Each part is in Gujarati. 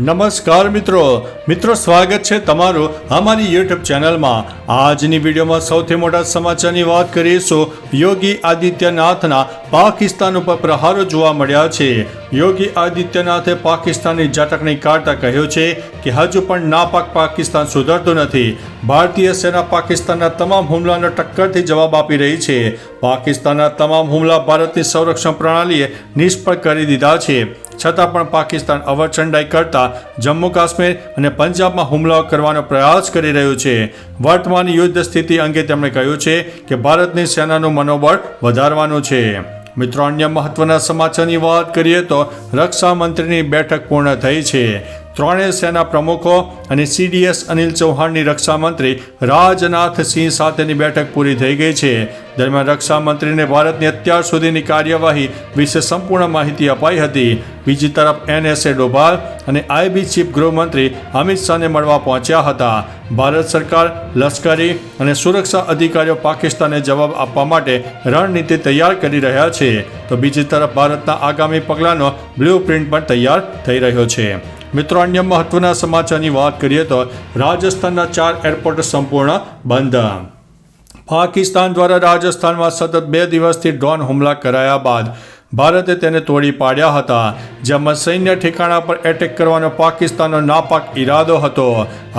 નમસ્કાર મિત્રો. મિત્રો, સ્વાગત છે તમારું અમારી યુટ્યુબ ચેનલમાં. આજની વિડીયોમાં સૌથી મોટા સમાચારની વાત કરીશું. યોગી આદિત્યનાથના પાકિસ્તાન ઉપર પ્રહારો જોવા મળ્યા છે. યોગી આદિત્યનાથે પાકિસ્તાનની ઝાટકણી કાઢતા કહ્યું છે કે હજુ પણ નાપાક પાકિસ્તાન સુધરતું નથી. ભારતીય સેના પાકિસ્તાનના તમામ હુમલાનો ટક્કરથી જવાબ આપી રહી છે. પાકિસ્તાનના તમામ હુમલા ભારતની સંરક્ષણ પ્રણાલીએ નિષ્ફળ કરી દીધા છે. છતાં પણ પાકિસ્તાન અવરચંડાઈ કરતા જમ્મુ કાશ્મીર અને પંજાબમાં હુમલાઓ કરવાનો પ્રયાસ કરી રહ્યું છે. વર્તમાન યુદ્ધ સ્થિતિ અંગે તેમણે કહ્યું છે કે ભારતની સેનાનું મનોબળ વધારવાનું છે. મિત્રો, અન્ય મહત્વના સમાચારની વાત કરીએ તો રક્ષા મંત્રીની બેઠક પૂર્ણ થઈ છે. ત્રણેય સેના પ્રમુખો અને સીડીએસ અનિલ ચૌહાણની રક્ષામંત્રી રાજનાથ સિંહ સાથેની બેઠક પૂરી થઈ ગઈ છે. દરમિયાન રક્ષામંત્રીને ભારતની અત્યાર સુધીની કાર્યવાહી વિશે સંપૂર્ણ માહિતી અપાઈ હતી. બીજી તરફ એનએસએ ડોભાલ અને આઈબી ચીફ ગૃહમંત્રી અમિત શાહને મળવા પહોંચ્યા હતા. ભારત સરકાર, લશ્કરી અને સુરક્ષા અધિકારીઓ પાકિસ્તાને જવાબ આપવા માટે રણનીતિ તૈયાર કરી રહ્યા છે. તો બીજી તરફ ભારતના આગામી પગલાંનો બ્લુ પ્રિન્ટ પણ તૈયાર થઈ રહ્યો છે. મિત્રો, અન્ય મહત્વના સમાચારની વાત કરીએ તો રાજસ્થાનના ચાર એરપોર્ટ સંપૂર્ણ બંધ. પાકિસ્તાન દ્વારા રાજસ્થાનમાં સતત બે દિવસથી ડ્રોન હુમલા કરાયા બાદ ભારતે તેને તોડી પાડ્યા હતા, જેમાં સૈન્ય ઠેકાણા પર એટેક કરવાનો પાકિસ્તાનનો નાપાક ઈરાદો હતો.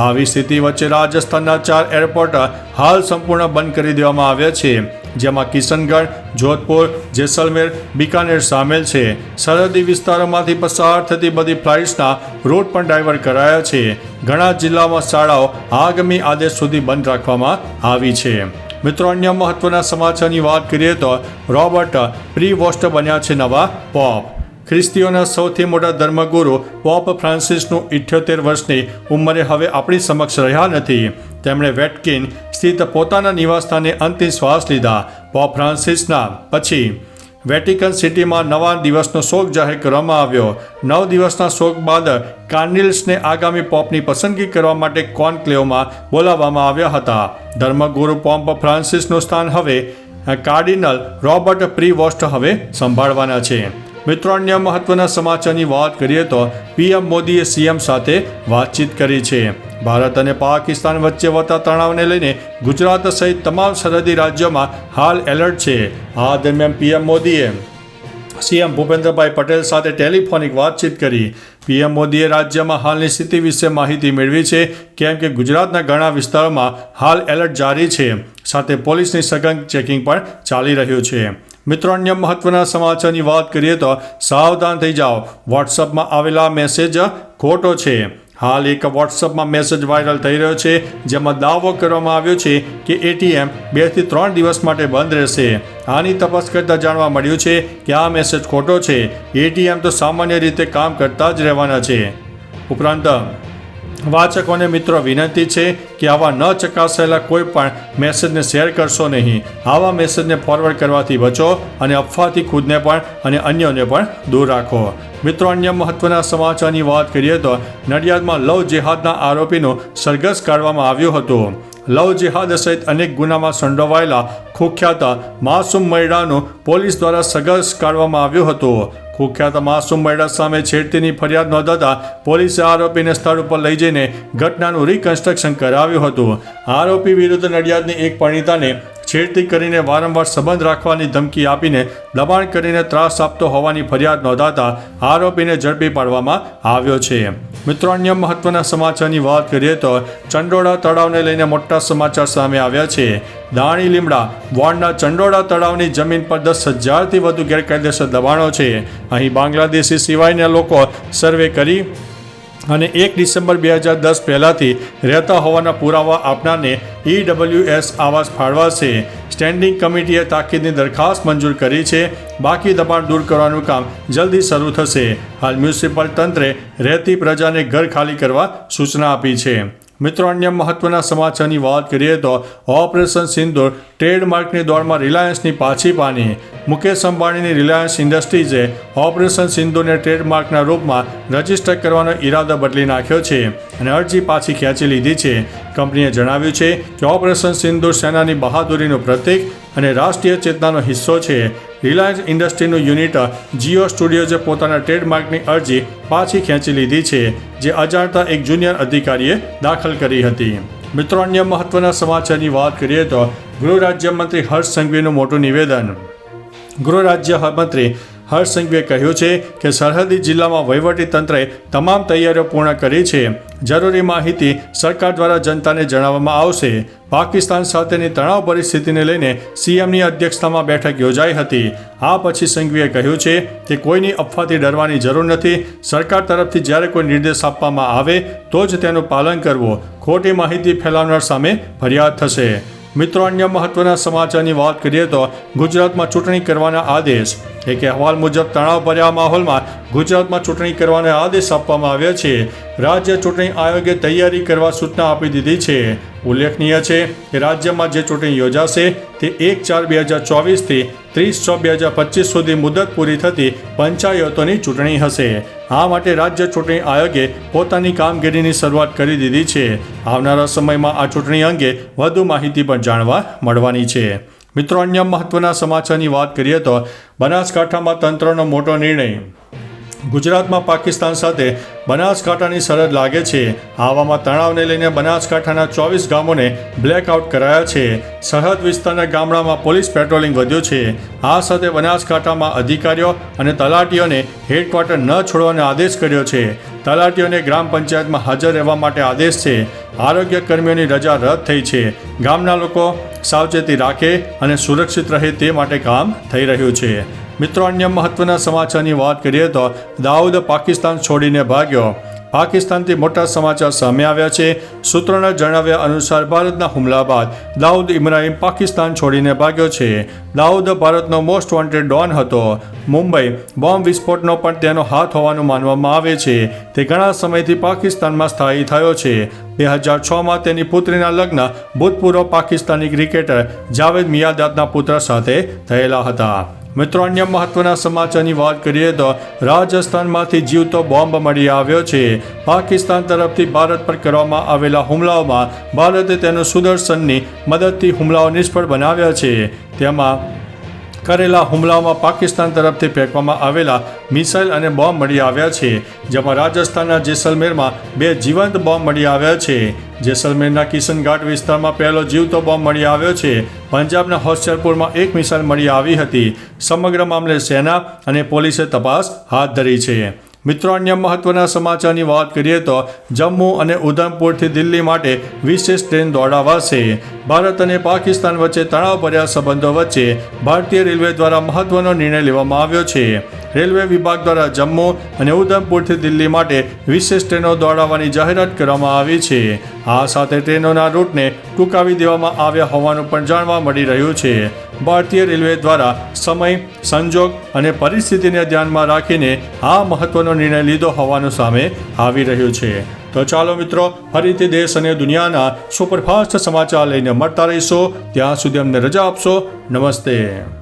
આવી સ્થિતિ વચ્ચે રાજસ્થાનના ચાર એરપોર્ટ હાલ સંપૂર્ણ બંધ કરી દેવામાં આવ્યા છે. જેમાં કિશનગઢ, જોધપુર, જેસલમેર, બિકાનેર સામેલ છે. સરહદી વિસ્તારોમાંથી પસાર થતી બધી ફ્લાઇટ્સના રૂટ પણ ડાયવર્ટ કરાયા છે. ઘણા જિલ્લામાં શાળાઓ આગામી આદેશ સુધી બંધ રાખવામાં આવી છે. મિત્રો, અન્ય મહત્વના સમાચારની વાત કરીએ તો રોબર્ટ પ્રી વોસ્ટ બન્યા છે નવા પોપ. ખ્રિસ્તીઓના સૌથી મોટા ધર્મગુરુ પોપ ફ્રાન્સિસનું ઇઠ્યોતેર વર્ષની ઉંમરે હવે આપણી સમક્ષ રહ્યા નથી. તેમણે વેટકિન સ્થિત પોતાના નિવાસસ્થાને અંતિમ શ્વાસ લીધા, પોપ ફ્રાન્સિસના પછી. વેટિકન સિટીમાં નવા દિવસનો શોક જાહેર કરવામાં આવ્યો. નવ દિવસના શોક બાદ કાર્નિલ્સને આગામી પોપની પસંદગી કરવા માટે કોન્ક્લેવમાં બોલાવવામાં આવ્યા હતા. ધર્મગુરુ પોમ્પ ફ્રાન્સિસનું સ્થાન હવે કાર્ડિનલ રોબર્ટ પ્રી વોસ્ટ હવે સંભાળવાના છે. મિત્રો, અન્ય મહત્વના સમાચારની વાત કરીએ તો પીએમ મોદીએ સીએમ સાથે વાતચીત કરી છે. ભારત અને પાકિસ્તાન વચ્ચે વધતા તણાવને લઈને ગુજરાત સહિત તમામ સરહદી રાજ્યોમાં હાલ એલર્ટ છે. આ દરમિયાન પીએમ મોદીએ સીએમ ભૂપેન્દ્રભાઈ પટેલ સાથે ટેલિફોનિક વાતચીત કરી. પીએમ મોદીએ રાજ્યમાં હાલની સ્થિતિ વિશે માહિતી મેળવી છે, કેમ કે ગુજરાતના ઘણા વિસ્તારોમાં હાલ એલર્ટ જારી છે. સાથે પોલીસની સઘન ચેકિંગ પણ ચાલી રહ્યું છે. મિત્રો, અન્ય મહત્વના સમાચારની વાત કરીએ તો સાવધાન થઈ જાઓ. વોટ્સઅપમાં આવેલા મેસેજ ખોટો છે. હાલ એક વોટ્સઅપમાં મેસેજ વાયરલ થઈ રહ્યો છે, જેમાં દાવો કરવામાં આવ્યો છે કે એટીએમ બેથી ત્રણ દિવસ માટે બંધ રહેશે. આની તપાસ કરતાં જાણવા મળ્યું છે કે આ મેસેજ ખોટો છે. એટીએમ તો સામાન્ય રીતે કામ કરતા જ રહેવાના છે. ઉપરાંત વાચકોને મિત્રો વિનંતી છે કે આવા ન ચકાસાયેલા કોઈ પણ મેસેજને શેર કરશો નહીં. આવા મેસેજને ફોરવર્ડ કરવાથી બચો અને અફવાથી ખુદને પણ અને અન્યોને પણ દૂર રાખો. મિત્રો, અન્ય મહત્વના સમાચારની વાત કરીએ તો નડિયાદમાં લવ જેહાદના આરોપીનું સરઘસ કાઢવામાં આવ્યું હતું. લવ જેહાદ સહિત અનેક ગુનામાં સંડોવાયેલા કુખ્યાત માસુમ મૈડાનું પોલીસ દ્વારા સગસ કાઢવામાં આવ્યું હતું. કુખ્યાત માસૂમ મહિલા સામે છેડતીની ફરિયાદ નોંધાતા પોલીસે આરોપીને સ્થળ ઉપર લઈ જઈને ઘટનાનું રિકન્સ્ટ્રક્શન કરાવ્યું હતું. આરોપી વિરુદ્ધ નડિયાદની એક પરિણીતાને છેડતી કરીને વારંવાર સંબંધ રાખવાની ધમકી આપીને દબાણ કરીને ત્રાસ આપતો હોવાની ફરિયાદ નોંધાતા આરોપીને ઝડપી પાડવામાં આવ્યો છે. મિત્રો, અન્ય મહત્વના સમાચારની વાત કરીએ તો ચંડોળા તળાવને લઈને મોટા સમાચાર સામે આવ્યા છે. દાણી લીમડા વોર્ડના ચંડોળા તળાવની જમીન પર દસ હજારથી વધુ ગેરકાયદેસર દબાણો છે. અહીં બાંગ્લાદેશી સિવાયના લોકો સર્વે કરી અને એક ડિસેમ્બર બે હજાર દસ પહેલાંથી રહેતા હોવાના પુરાવા આપનારને ઈડબ્લ્યુએસ આવાસ ફાળવાશે. સ્ટેન્ડિંગ કમિટીએ તાકીદની દરખાસ્ત મંજૂર કરી છે. બાકી દબાણ દૂર કરવાનું કામ જલ્દી શરૂ થશે. હાલ મ્યુનિસિપલ તંત્રે રહેતી પ્રજાને ઘર ખાલી કરવા સૂચના આપી છે. મિત્રો, અન્ય મહત્વના સમાચારની વાત કરીએ તો ઓપરેશન સિંદૂર ટ્રેડમાર્કની દોડમાં રિલાયન્સની પાછી પાની. મુકેશ અંબાણીની રિલાયન્સ ઇન્ડસ્ટ્રીઝે ઓપરેશન સિંદૂરને ટ્રેડમાર્કના રૂપમાં રજિસ્ટર કરવાનો ઈરાદો બદલી નાખ્યો છે અને અરજી પાછી ખેંચી લીધી છે. કંપનીએ જણાવ્યું છે કે ઓપરેશન સિંદૂર સેનાની બહાદુરીનું પ્રતીક અને રાષ્ટ્રીય ચેતનાનો હિસ્સો છે. રિલાયન્સ ઇન્ડસ્ટ્રીનું યુનિટ જીઓ સ્ટુડિયોઝે પોતાના ટ્રેડમાર્કની અરજી પાછી ખેંચી લીધી છે, જે અજાણતા એક જુનિયર અધિકારીએ દાખલ કરી હતી. મિત્રો, અન્ય મહત્વના સમાચારની વાત કરીએ તો ગૃહ રાજ્યમંત્રી હર્ષ સંઘવીનું મોટું નિવેદન. ગૃહ રાજ્ય મંત્રી હર્ષ સંઘવીએ કહ્યું છે કે સરહદી જિલ્લામાં વહીવટી તંત્રે તમામ તૈયારીઓ પૂર્ણ કરી છે. જરૂરી માહિતી સરકાર દ્વારા જનતાને જણાવવામાં આવશે. પાકિસ્તાન સાથેની તણાવ પરિસ્થિતિને લઈને સીએમની અધ્યક્ષતામાં બેઠક યોજાઈ હતી. આ પછી સંઘવીએ કહ્યું છે કે કોઈની અફવાથી ડરવાની જરૂર નથી. સરકાર તરફથી જ્યારે કોઈ નિર્દેશ આપવામાં આવે તો જ તેનું પાલન કરવું. ખોટી માહિતી ફેલાવનાર સામે ફરિયાદ થશે. મિત્રો, અન્ય મહત્વના સમાચારની વાત કરીએ તો ગુજરાતમાં ચૂંટણી કરવાના આદેશ. એક અહેવાલ મુજબ તણાવભર્યા માહોલમાં ગુજરાતમાં ચૂંટણી કરવાના આદેશ આપવામાં આવ્યા છે. રાજ્ય ચૂંટણી આયોગે તૈયારી કરવા સૂચના આપી દીધી છે. ઉલ્લેખનીય છે કે રાજ્યમાં જે ચૂંટણી યોજાશે, તે એક ચાર બે હજાર ચોવીસથી ત્રીસ છ બે હજાર પચીસ સુધી મુદત પૂરી થતી પંચાયતોની ચૂંટણી હશે. આ માટે રાજ્ય ચૂંટણી આયોગે પોતાની કામગીરીની શરૂઆત કરી દીધી છે. આવનારા સમયમાં આ ચૂંટણી અંગે વધુ માહિતી પણ જાણવા મળવાની છે. મિત્રો અન્ય મહત્વના સમાચારની વાત કરીએ તો બનાસકાંઠામાં તંત્રનો મોટો નિર્ણય ગુજરાતમાં પાકિસ્તાન સાથે બનાસકાંઠાની સરહદ લાગે છે. આવામાં તણાવને લઈને બનાસકાંઠાના ચોવીસ ગામોને બ્લેકઆઉટ કરાયા છે. સરહદ વિસ્તારના ગામડામાં પોલીસ પેટ્રોલિંગ વધ્યું છે. આ સાથે બનાસકાંઠામાં અધિકારીઓ અને તલાટીઓને હેડક્વાર્ટર ન છોડવાનો આદેશ કર્યો છે. તલાટીઓને ગ્રામ પંચાયતમાં હાજર રહેવા માટે આદેશ છે. આરોગ્ય કર્મીઓની રજા રદ થઈ છે. ગામના લોકો સાવચેતી રાખે અને સુરક્ષિત રહે તે માટે કામ થઈ રહ્યું છે. મિત્રો, અન્ય મહત્વના સમાચારની વાત કરીએ તો દાઉદ પાકિસ્તાન છોડીને ભાગ્યો. પાકિસ્તાનથી મોટા સમાચાર સામે આવ્યા છે. સૂત્રોના જણાવ્યા અનુસાર, ભારતના હુમલા બાદ દાઉદ ઇબ્રાહિમ પાકિસ્તાન છોડીને ભાગ્યો છે. દાઉદ ભારતનો મોસ્ટ વોન્ટેડ ડોન હતો. મુંબઈ બોમ્બ વિસ્ફોટનો પણ તેનો હાથ હોવાનું માનવામાં આવે છે. તે ઘણા સમયથી પાકિસ્તાનમાં સ્થાયી થયો છે. બે હજાર છમાં તેની પુત્રીના લગ્ન ભૂતપૂર્વ પાકિસ્તાની ક્રિકેટર જાવેદ મિયાદાદના પુત્ર સાથે થયેલા હતા. મિત્રો, અન્ય મહત્વના સમાચારની વાત કરીએ તો રાજસ્થાનમાંથી જીવતો બોમ્બ મળી આવ્યો છે. પાકિસ્તાન તરફથી ભારત પર કરવામાં આવેલા હુમલાઓમાં ભારતે તેનું સુદર્શનની મદદથી હુમલાઓ નિષ્ફળ બનાવ્યા છે. તેમાં કરેલા હુમલાઓમાં પાકિસ્તાન તરફથી ફેંકવામાં આવેલા મિસાઇલ અને બોમ્બ મળી આવ્યા છે, જેમાં રાજસ્થાનના જેસલમેરમાં બે જીવંત બોમ્બ મળી આવ્યા છે. જેસલમેરના કિશનઘાટ વિસ્તારમાં પહેલો જીવતો બોમ્બ મળી આવ્યો છે. પંજાબના હોશિયારપુરમાં એક મિસાઇલ મળી આવી હતી. સમગ્ર મામલે સેના અને પોલીસે તપાસ હાથ ધરી છે. મિત્રો, અન્ય મહત્વના સમાચારની વાત કરીએ તો જમ્મુ અને ઉધમપુરથી દિલ્હી માટે વિશેષ ટ્રેન દોડાવાશે. ભારત અને પાકિસ્તાન વચ્ચે તણાવભર્યા સંબંધો વચ્ચે ભારતીય રેલવે દ્વારા મહત્વનો નિર્ણય લેવામાં આવ્યો છે. રેલવે વિભાગ દ્વારા જમ્મુ અને ઉધમપુરથી દિલ્હી માટે વિશેષ ટ્રેનો દોડાવવાની જાહેરાત કરવામાં આવી છે. આ સાથે ટ્રેનોના રૂટને ટૂંકાવી દેવામાં આવ્યા હોવાનું પણ જાણવા મળી રહ્યું છે. ભારતીય રેલવે દ્વારા સમય, સંજોગ અને પરિસ્થિતિને ધ્યાનમાં રાખીને આ મહત્વનો નિર્ણય લીધો હોવાનું સામે આવી રહ્યું છે. તો ચાલો મિત્રો, ફરીથી દેશ અને દુનિયાના સુપરફાસ્ટ સમાચાર લઈને મળતા રહીશો. ત્યાં સુધી અમને રજા આપશો. નમસ્તે.